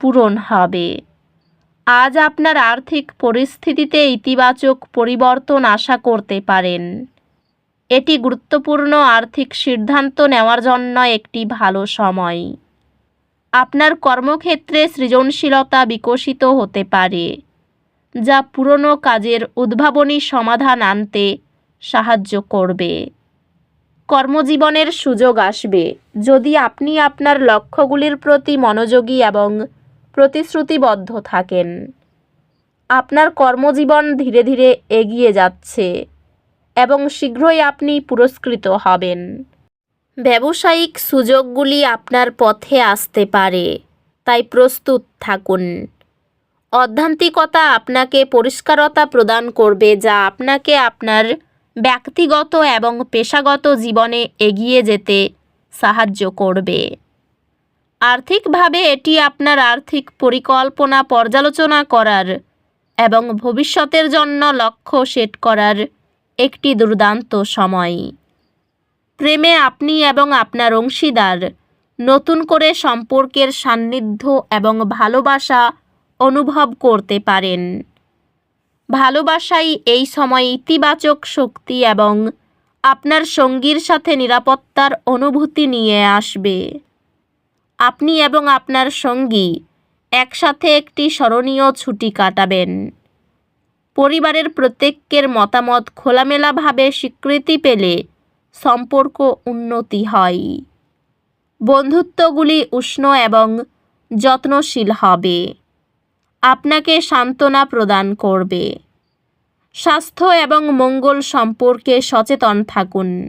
পূরণ হবে। আজ আপনার আর্থিক পরিস্থিতিতে ইতিবাচক পরিবর্তন আশা করতে পারেন। এটি গুরুত্বপূর্ণ আর্থিক সিদ্ধান্ত নেওয়ার জন্য একটি ভালো সময়। আপনার কর্মক্ষেত্রে সৃজনশীলতা বিকশিত হতে পারে, যা পুরনো কাজের উদ্ভাবনী সমাধান আনতে সাহায্য করবে। কর্মজীবনের সুযোগ আসবে। যদি আপনি আপনার লক্ষ্যগুলির প্রতি মনোযোগী এবং প্রতিশ্রুতিবদ্ধ থাকেন। আপনার কর্মজীবন ধীরে ধীরে এগিয়ে যাচ্ছে এবং শীঘ্রই আপনি পুরস্কৃত হবেন। ব্যবসায়িক সুযোগগুলি আপনার পথে আসতে পারে, তাই প্রস্তুত থাকুন। অধ্যান্তিকতা আপনাকে পরিষ্কারতা প্রদান করবে যা আপনাকে আপনার ব্যক্তিগত এবং পেশাগত জীবনে এগিয়ে যেতে সাহায্য করবে। আর্থিকভাবে এটি আপনার আর্থিক পরিকল্পনা পর্যালোচনা করার এবং ভবিষ্যতের জন্য লক্ষ্য সেট করার একটি দুর্দান্ত সময়। প্রেমে আপনি এবং আপনার অংশীদার নতুন করে সম্পর্কের সান্নিধ্য এবং ভালোবাসা অনুভব করতে পারেন। ভালোবাসাই এই সময় ইতিবাচক শক্তি এবং আপনার সঙ্গীর সাথে নিরাপত্তার অনুভূতি নিয়ে আসবে। আপনি এবং আপনার সঙ্গী একসাথে একটি স্মরণীয় ছুটি কাটাবেন। পরিবারের প্রত্যেকের মতামত খোলামেলাভাবে স্বীকৃতি পেলে সম্পর্ক উন্নতি হয়। বন্ধুত্বগুলি উষ্ণ এবং যত্নশীল হবে। আপনাকে সান্ত্বনা প্রদান করবে। স্বাস্থ্য এবং মঙ্গল সম্পর্কে সচেতন থাকুন।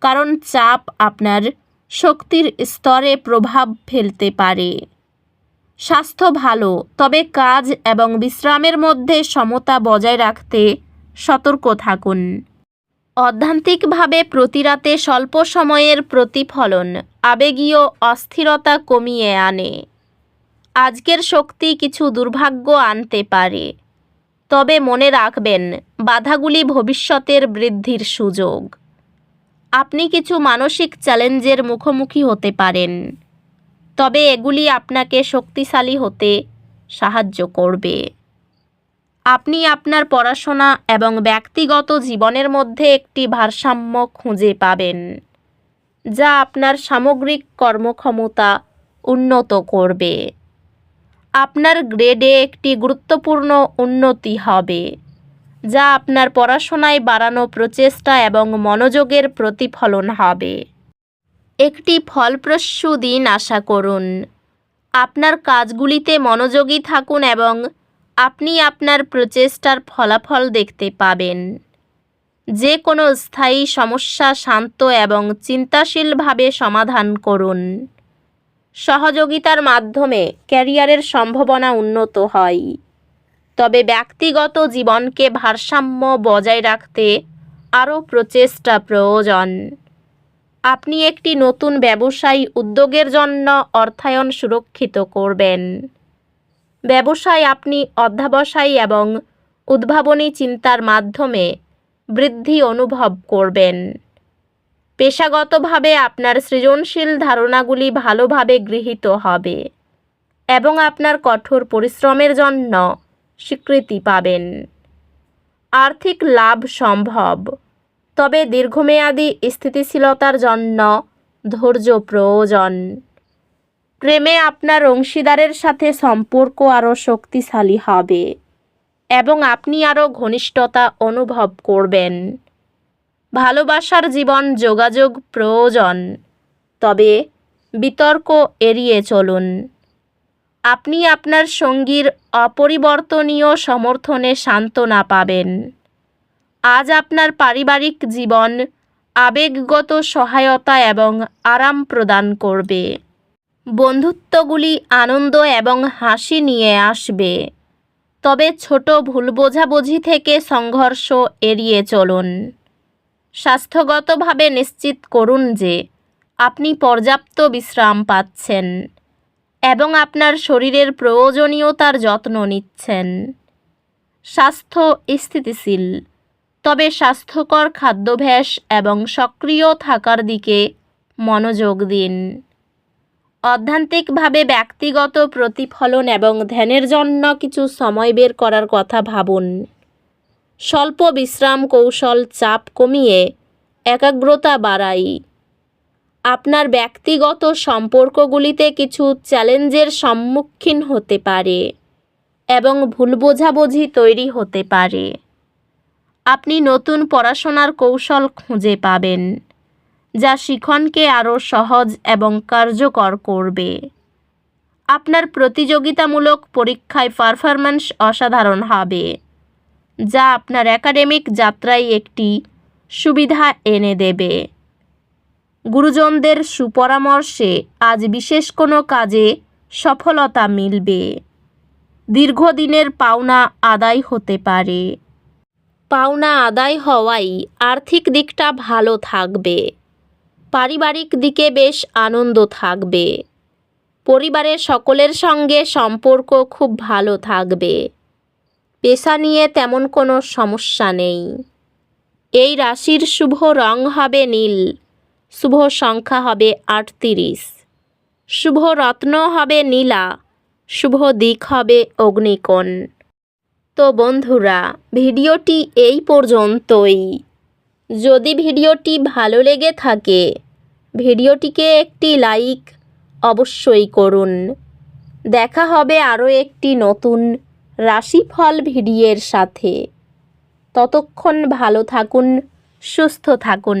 কারণ চাপ আপনার শক্তির স্তরে প্রভাব ফেলতে পারে। স্বাস্থ্য ভালো, তবে কাজ এবং বিশ্রামের মধ্যে সমতা বজায় রাখতে সতর্ক থাকুন। অধ্যান্তিকভাবে প্রতিরাতে স্বল্প সময়ের প্রতিফলন আবেগীয় অস্থিরতা কমিয়ে আনে। আজকের শক্তি কিছু দুর্ভাগ্য আনতে পারে। তবে মনে রাখবেন, বাধাগুলি ভবিষ্যতের বৃদ্ধির সুযোগ। আপনি কিছু মানসিক চ্যালেঞ্জের মুখোমুখি হতে পারেন। তবে এগুলি আপনাকে শক্তিশালী হতে সাহায্য করবে। আপনি আপনার পড়াশোনা এবং ব্যক্তিগত জীবনের মধ্যে একটি ভারসাম্য খুঁজে পাবেন, যা আপনার সামগ্রিক কর্মক্ষমতা উন্নত করবে। আপনার গ্রেডে একটি গুরুত্বপূর্ণ উন্নতি হবে। যা আপনার পড়াশোনায় বাড়ানো প্রচেষ্টা এবং মনোযোগের প্রতিফলন হবে। একটি ফলপ্রসূ দিন আশা করুন। আপনার কাজগুলিতে মনোযোগী থাকুন এবং আপনি আপনার প্রচেষ্টার ফলাফল দেখতে পাবেন। যে কোনো স্থায়ী সমস্যা শান্ত এবং চিন্তাশীলভাবে সমাধান করুন। সহযোগিতার মাধ্যমে ক্যারিয়ারের সম্ভাবনা উন্নত হয়। তবে ব্যক্তিগত জীবনকে ভারসাম্য বজায় রাখতে আরও প্রচেষ্টা প্রয়োজন। আপনি একটি নতুন ব্যবসায়ী উদ্যোগের জন্য অর্থায়ন সুরক্ষিত করবেন। ব্যবসায় আপনি অধ্যাবসায়ী এবং উদ্ভাবনী চিন্তার মাধ্যমে বৃদ্ধি অনুভব করবেন। পেশাগতভাবে আপনার সৃজনশীল ধারণাগুলি ভালোভাবে গৃহীত হবে এবং আপনার কঠোর পরিশ্রমের জন্য স্বীকৃতি পাবেন। আর্থিক লাভ সম্ভব। তবে দীর্ঘমেয়াদী স্থিতিশীলতার জন্য ধৈর্য প্রয়োজন। প্রেমে আপনার অংশীদারের সাথে সম্পর্ক আরও শক্তিশালী হবে এবং আপনি আরও ঘনিষ্ঠতা অনুভব করবেন। ভালোবাসার জীবন যোগাযোগ প্রয়োজন। তবে বিতর্ক এড়িয়ে চলুন। আপনি আপনার সঙ্গীর অপরিবর্তনীয় সমর্থনে সান্ত্বনা পাবেন। আজ আপনার পারিবারিক জীবন আবেগগত সহায়তা এবং আরাম প্রদান করবে। বন্ধুত্বগুলি আনন্দ এবং হাসি নিয়ে আসবে। তবে ছোট ভুল বোঝাবুঝি থেকে সংঘর্ষ এড়িয়ে চলুন। স্বাস্থ্যগতভাবে নিশ্চিত করুন যে আপনি পর্যাপ্ত বিশ্রাম পাচ্ছেন। এবং আপনার শরীরের প্রয়োজনীয়তার যত্ন নিচ্ছেন। স্বাস্থ্য স্থিতিশীল। তবে স্বাস্থ্যকর খাদ্যাভ্যাস এবং সক্রিয় থাকার দিকে মনোযোগ দিন। অধ্যান্তিকভাবে ব্যক্তিগত প্রতিফলন এবং ধ্যানের জন্য কিছু সময় বের করার কথা ভাবুন। স্বল্প বিশ্রাম কৌশল চাপ কমিয়ে একাগ্রতা বাড়াই। আপনার ব্যক্তিগত সম্পর্কগুলিতে কিছু চ্যালেঞ্জের সম্মুখীন হতে পারে এবং ভুল বোঝাবুঝি তৈরি হতে পারে। আপনি নতুন পড়াশোনার কৌশল খুঁজে পাবেন, যা শিখনকে আরও সহজ এবং কার্যকর করবে। আপনার প্রতিযোগিতামূলক পরীক্ষায় পারফরম্যান্স অসাধারণ হবে, যা আপনার একাডেমিক যাত্রায় একটি সুবিধা এনে দেবে। গুরুজনদের সুপরামর্শে আজ বিশেষ কোনো কাজে সফলতা মিলবে। দীর্ঘদিনের পাওনা আদায় হতে পারে। পাওনা আদায় হওয়াই আর্থিক দিকটা ভালো থাকবে। পারিবারিক দিকে বেশ আনন্দ থাকবে। পরিবারের সকলের সঙ্গে সম্পর্ক খুব ভালো থাকবে। পেশা নিয়ে তেমন কোনো সমস্যা নেই। এই রাশির শুভ রং হবে নীল। শুভ সংখ্যা হবে আটত্রিশ। শুভ রত্ন হবে নীলা। শুভ দিক হবে অগ্নিকোণ। তো বন্ধুরা, ভিডিওটি এই পর্যন্তই। যদি ভিডিওটি ভালো লেগে থাকে, ভিডিওটিকে একটি লাইক অবশ্যই করুন। দেখা হবে আরও একটি নতুন রাশিফল ভিডিওর সাথে। ততক্ষণ ভালো থাকুন, সুস্থ থাকুন।